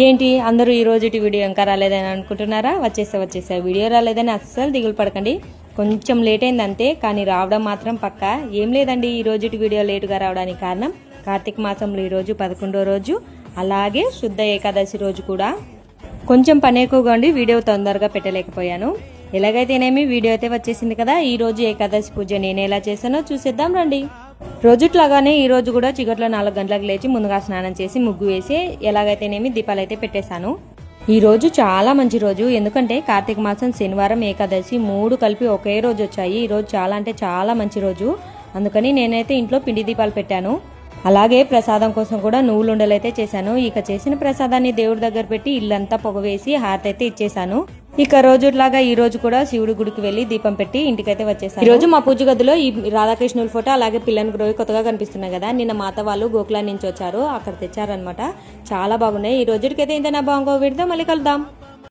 ఏంటి? అందరూ ఈ రోజుటి వీడియో ఇంకా రాలేదని అనుకుంటున్నారా? వచ్చేసా వచ్చేసా వీడియో రాలేదని అస్సలు దిగులు పడకండి. కొంచెం లేట్ అయింది అంతే కానీ రావడం మాత్రం పక్క. ఏం లేదండి ఈ రోజుటి వీడియో లేటుగా రావడానికి కారణం కార్తీక మాసంలో ఈరోజు పదకొండో రోజు అలాగే శుద్ధ ఏకాదశి రోజు కూడా. కొంచెం పని ఎక్కువగా ఉండి వీడియో తొందరగా పెట్టలేకపోయాను. ఎలాగైతేనేమి వీడియో అయితే వచ్చేసింది కదా ఈ రోజు ఏకాదశి పూజ నేను ఎలా చేశానో చూసేద్దాం రండి. రోజుట్లాగానే ఈ రోజు కూడా చీకట్లో నాలుగు గంటలకు లేచి ముందుగా స్నానం చేసి ముగ్గు వేసి ఎలాగైతేనేమి దీపాలు అయితే పెట్టేశాను. ఈ రోజు చాలా మంచి రోజు. ఎందుకంటే కార్తీక మాసం శనివారం ఏకాదశి మూడు కలిపి ఒకే రోజు వచ్చాయి. ఈ రోజు చాలా అంటే చాలా మంచి రోజు. అందుకని నేనైతే ఇంట్లో పిండి దీపాలు పెట్టాను. అలాగే ప్రసాదం కోసం కూడా నువ్వులుండలు అయితే చేశాను. ఇక చేసిన ప్రసాదాన్ని దేవుడి దగ్గర పెట్టి ఇల్లంతా పొగవేసి హారతి అయితే ఇచ్చేసాను ఇక రోజులాగా ఈ రోజు కూడా శివుడి గుడికి వెళ్ళి దీపం పెట్టి ఇంటికైతే వచ్చేసాను. ఈ రోజు మా పూజ గదిలో ఈ రాధాకృష్ణుల ఫోటో అలాగే పిల్లని గ్రోవి కొత్తగా కనిపిస్తున్నాయి కదా. నిన్న మాత వాళ్ళు గోకులా నుంచి వచ్చారు. అక్కడ తెచ్చారనమాట చాలా బాగున్నాయి. ఈ రోజుకైతే ఇంత నా బాగుంగో విడదాం మళ్ళీ కలుద్దాం.